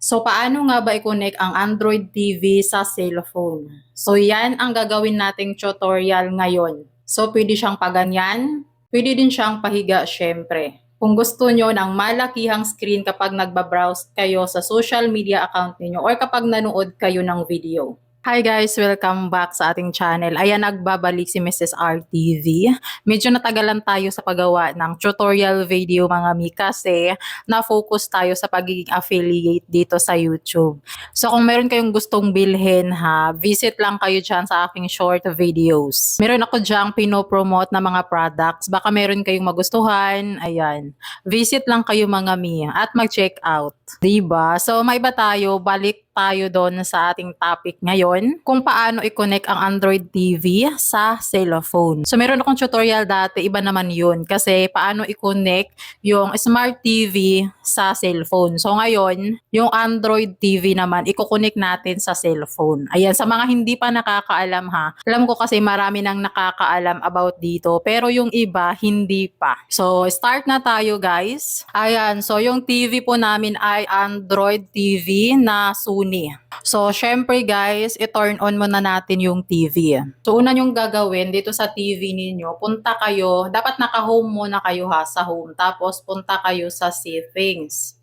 So, paano nga ba i-connect ang Android TV sa cellphone? So, yan ang gagawin nating tutorial ngayon. So, pwede siyang paganyan, pwede din siyang pahiga syempre. Kung gusto nyo ng malakihang screen kapag nagbabrowse kayo sa social media account ninyo or kapag nanood kayo ng video. Hi guys! Welcome back sa ating channel. Ayan, nagbabalik si Mrs. RTV. Medyo natagalan tayo sa paggawa ng tutorial video mga mi kasi na-focus tayo sa pagiging affiliate dito sa YouTube. So kung meron kayong gustong bilhin ha, visit lang kayo dyan sa aking short videos. Meron ako dyan pinopromote na mga products. Baka meron kayong magustuhan. Ayan. Visit lang kayo mga mi at mag-check out. 'Di ba? So may iba tayo, balik tayo doon sa ating topic ngayon kung paano i-connect ang Android TV sa cellphone. So meron akong tutorial dati, iba naman yun kasi paano i-connect yung Smart TV sa cellphone. So ngayon, yung Android TV naman, i-connect natin sa cellphone. Ayan, sa mga hindi pa nakakaalam ha, alam ko kasi marami nang nakakaalam about dito pero yung iba hindi pa. So start na tayo guys. Ayan, so yung TV po namin ay Android TV na Sony. So, syempre guys, i-turn on muna natin yung TV. So, una yung gagawin dito sa TV ninyo, punta kayo, dapat naka-home muna kayo ha, sa home. Tapos, punta kayo sa settings.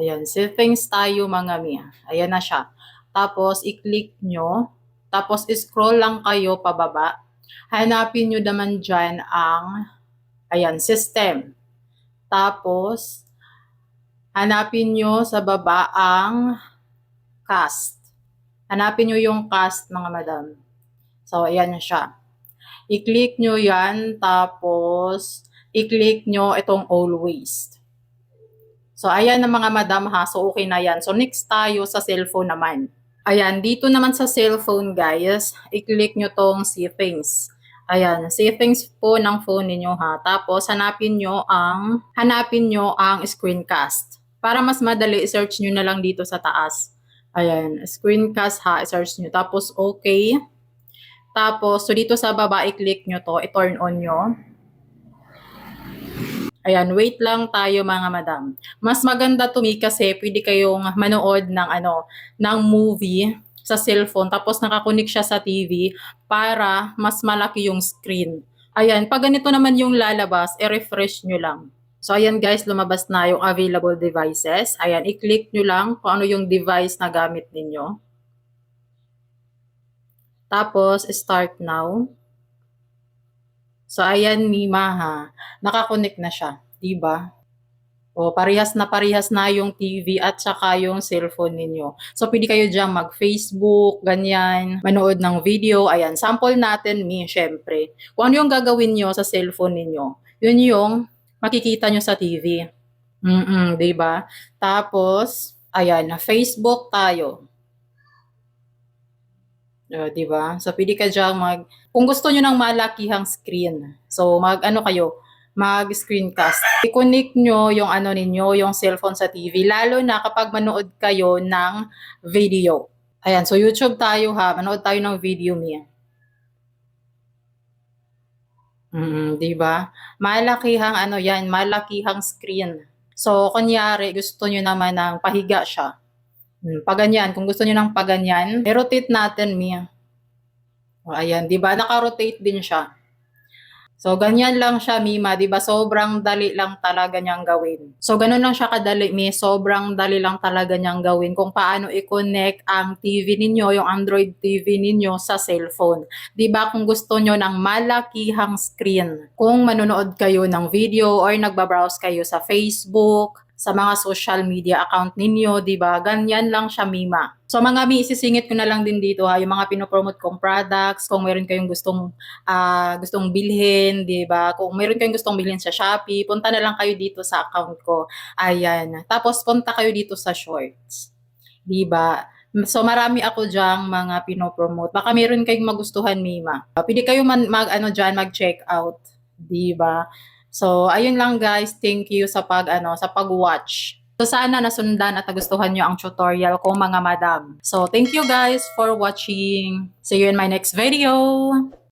Ayan, settings tayo mga mi. Ayan na siya. Tapos, i-click nyo. Tapos, scroll lang kayo pababa. Hanapin nyo naman dyan ang, ayan, system. Tapos, hanapin nyo sa baba ang cast. Hanapin nyo yung cast, mga madam. So, ayan na siya. I-click nyo yan, tapos, i-click nyo itong always. So, ayan na mga madam ha. So, okay na yan. So, next tayo sa cellphone naman. Ayan, dito naman sa cellphone, guys, i-click nyo tong settings. Ayan, settings po ng phone ninyo ha. Tapos, hanapin nyo ang, hanapin nyo ang screencast. Para mas madali, search nyo na lang dito sa taas. Ayan, screencast ha, search nyo. Tapos, okay. Tapos, so dito sa baba, i-click nyo to, i-turn on nyo. Ayan, wait lang tayo mga madam. Mas maganda to me kasi pwede kayong manood ng ano, ng movie sa cellphone tapos nakakunik siya sa TV para mas malaki yung screen. Ayan, pag ganito naman yung lalabas, i-refresh nyo lang. So, ayan guys, lumabas na yung available devices. Ayan, i-click nyo lang kung ano yung device na gamit ninyo. Tapos, start now. So, ayan, Mima ha. Nakakonect na siya. Diba? O, parehas na parehas na yung TV at saka yung cellphone ninyo. So, pwede kayo dyan mag-Facebook, ganyan, manood ng video. Ayan, sample natin, mi, syempre. Kung ano yung gagawin nyo sa cellphone ninyo, yun yung makikita nyo sa TV. Mm-mm, ba? Tapos, ayan, na Facebook tayo. Uh, di ba? So, pwede ka dyan mag... Kung gusto nyo ng malakihang screen, so mag ano kayo, mag screencast. I-connect nyo yung ano ninyo, yung cellphone sa TV, lalo na kapag manood kayo ng video. Ayan, so YouTube tayo ha, manood tayo ng video niya. Mm, 'di ba? Malakihang ano 'yan, malakihang screen. So, kunyari gusto niyo naman ng pahiga siya. Hmm, paganyan, kung gusto niyo ng paganyan, i-rotate natin mi. O, ayan, 'di ba? Naka-rotate din siya. So, ganyan lang siya, Mima, di ba? Sobrang dali lang talaga niyang gawin. So, ganun lang siya kadali, Mi. Sobrang dali lang talaga niyang gawin kung paano i-connect ang TV ninyo, yung Android TV ninyo sa cellphone. Di ba? Kung gusto nyo ng malakihang screen, kung manonood kayo ng video or nagbabrowse kayo sa Facebook, sa mga social media account ninyo, 'di ba? Ganyan lang siya, Mima. So mga mi, isisingit ko na lang din dito ha, yung mga pinopromote kong products, kung meron kayong gustong uh, gustong bilhin, 'di ba? Kung meron kayong gustong bilhin sa Shopee, punta na lang kayo dito sa account ko. Ayan. Tapos punta kayo dito sa Shorts. 'Di ba? So marami ako diyan mga pinopromote. Baka meron kayong magustuhan, Mima. Pwede kayo man mag ano diyan mag-check out, 'di ba? So, ayun lang guys. Thank you sa pag ano, sa pag-watch. So, sana nasundan at nagustuhan nyo ang tutorial ko mga madam. So, thank you guys for watching. See you in my next video.